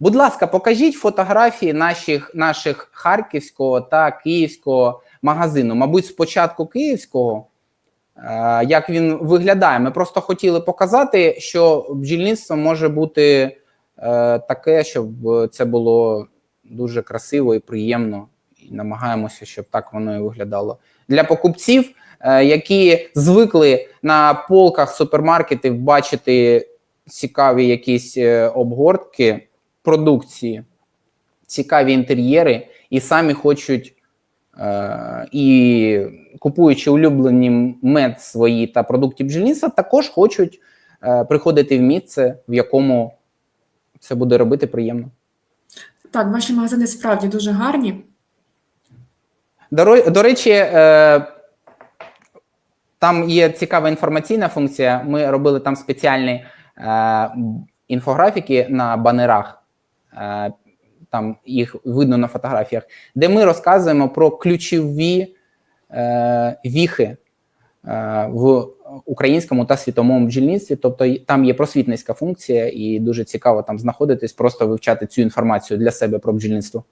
Будь ласка, покажіть фотографії наших, наших харківського та київського магазину. Мабуть, спочатку київського, е, як він виглядає. Ми просто хотіли показати, що бджільництво може бути е, таке, щоб це було дуже красиво і приємно. І намагаємося, щоб так воно і виглядало. Для покупців, е, які звикли на полках супермаркетів бачити цікаві якісь обгортки продукції, цікаві інтер'єри, і самі хочуть, е, і купуючи улюблені мед свої та продукти бджільництва, також хочуть е, приходити в місце, в якому це буде робити приємно. Так, ваші магазини справді дуже гарні. До, до речі, е, там є цікава інформаційна функція. Ми робили там спеціальні е, інфографіки на банерах. Е, там їх видно на фотографіях, де ми розказуємо про ключові е, віхи е, в українському та світовому бджільництві. Тобто там є просвітницька функція, і дуже цікаво там знаходитись, просто вивчати цю інформацію для себе про бджільництво.